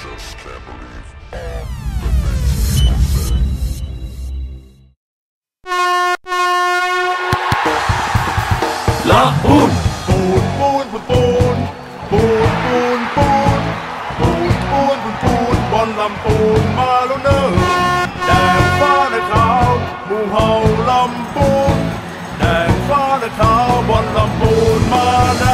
just can't believe all the things. La boom! Boom, boom, boom, boom. Boom, boom, boom. Boom, boom, boom, boom. Bon lam boom, malo nơ. Pha là thao, mù hao lam boom. dang pha là thao, bon lam boom, ma.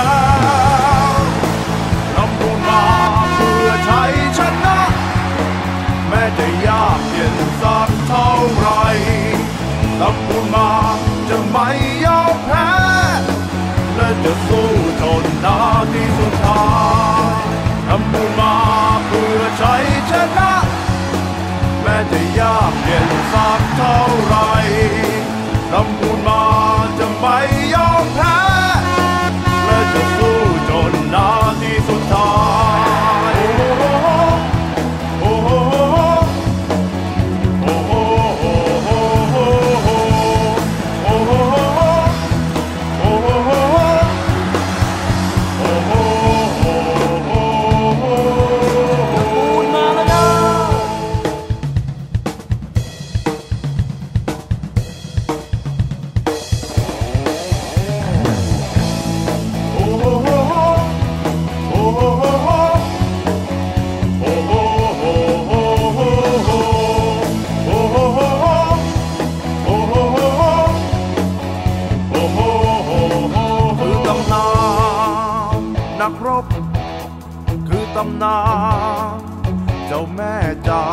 เจ้าแม่จา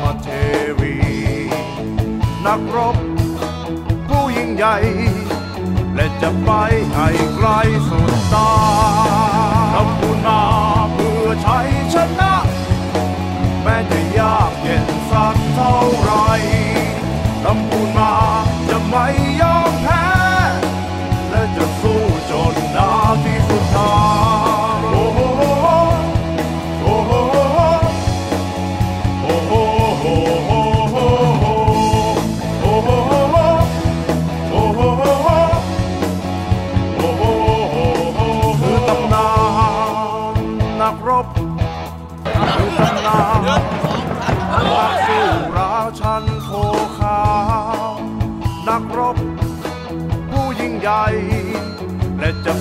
มเทวี นักรบผู้ยิ่งใหญ่ และจะไปให้ไกลสุดตาทำบุญมาเพื่อใช้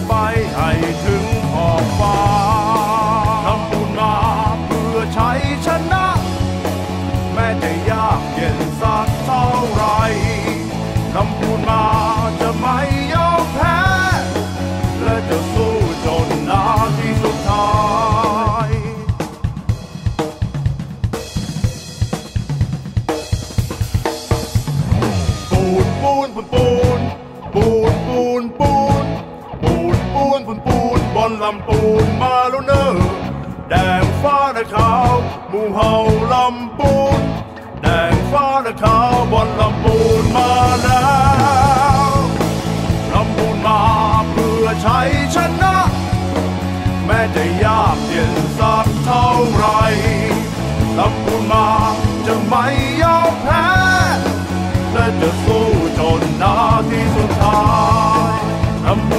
ไปให้ถึงขอบฟ้าทำบุญมาเพื่อใชัยชนะ แม้จะยากเย็นสักเท่าไรทำบุญมาจะไม่ยอมแพ้ และจะสู้จนนาทีสุดท้ายปูนปูนปูนปูน ปูนลำปูนมาแล้วเนอแดงฟ้าและขาวหมู่เฮาลำปูน แดงฟ้าและขาวบนลำปูนมาแล้วลำปูนมาเพื่อชัยชนะ แม้จะยากเย็นสักเท่าไรลำพูนมาจะไม่ยอมแพ้และจะสู้จนนาทีสุดท้ายลำพู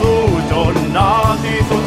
So don't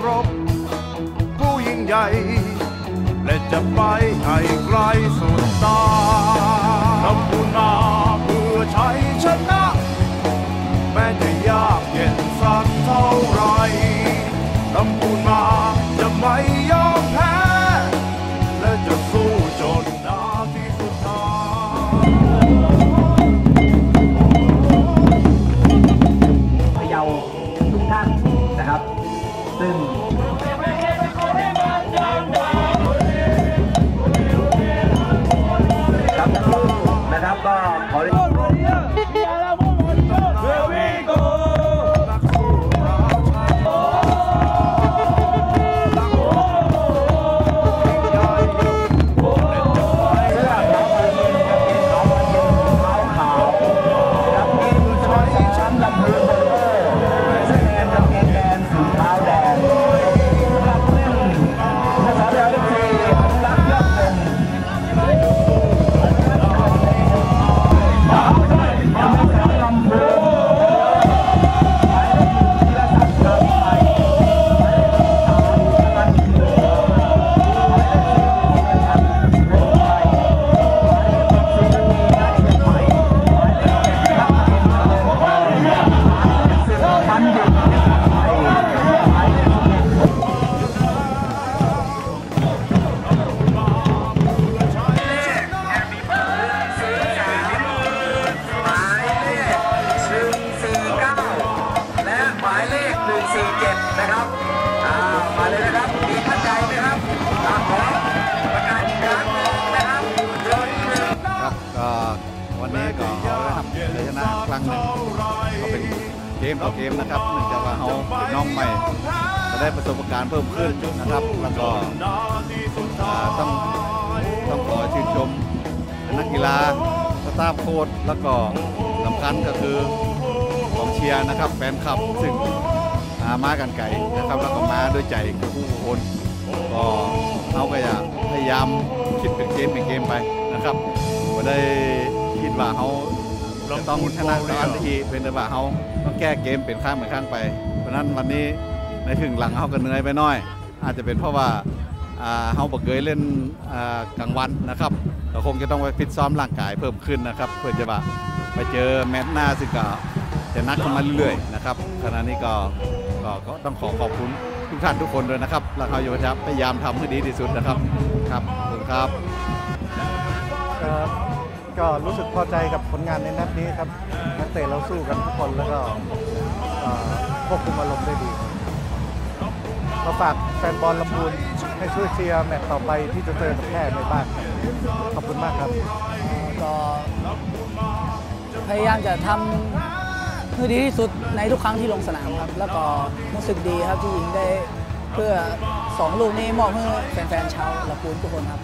กรบผู้ยิ่งใหญ่ และจะไปให้ไกลสุดตาทำบุญมาเพื่อชัยชนะ แม้จะยากเย็นสักเท่าไร ซึ่ เกมต่อเกมนะครับเนื่องจากว่าเขาเป็นน้องใหม่จะได้ประสบการณ์เพิ่มขึ้นนะครับ แล้วก็ต้องต้องขอชื่นชมนักกีฬาสตาฟโค้ชแล้วก็สำคัญก็คือกองเชียร์นะครับแฟนคลับซึ่งอ่ามากันไก่นะครับแล้วก็มาด้วยใจผู้คนก็เขาก็อยากพยายามคิดเป็นเกมเป็นเกมไปนะครับก็ได้คิดว่าเขาจะต้องชนะตอนที่เป็นแต่ว่าเขา แก้เกมเป็นข้างเป็นข้างไป เพราะนั้นวันนี้ในถึงหลังเขาก็เหนื่อยไปน้อย อาจจะเป็นเพราะว่าเขาบอกเคยเล่นกลางวันนะครับเราคงจะต้องไปฟิตซ้อมร่างกายเพิ่มขึ้นนะครับ เพื่อจะว่าไปเจอแมตช์หน้าซึ่งก็จะนักขึ้นมาเรื่อยๆนะครับขณะนี้ก็ก็ก็ต้องขอขอบคุณทุกท่านทุกคนด้วยนะครับแล้วเขาจะพยายามทำให้ดีที่สุดนะครับครับขอบคุณครับครับ ก็รู้สึกพอใจกับผลงานในนัดนี้ครับนักเตะเราสู้กันทุกคนแล้วก็ควบคุมอารมณ์ได้ดีเราฝากแฟนบอลลำพูนให้ช่วยเชียร์แมตช์ต่อไปที่จะเจอกับแพร่ในบ้านขอบคุณมากครับก็พยายามจะทำให้ดีที่สุดในทุกครั้งที่ลงสนามครับ แล้วก็รู้สึกดีครับที่ยิงได้เพื่อสองลูกนี้มอบให้แฟนๆชาวละปูนทุกคนครับ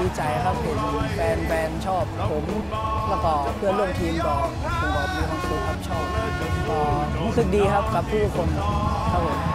ดีใจครับเห็นแฟนแฟนชอบผมแล้วก็เพื่อนร่วมทีมก็ผมก็มีความสุขครับชอบก็รู้สึกดีครับกับทุกคนครับผม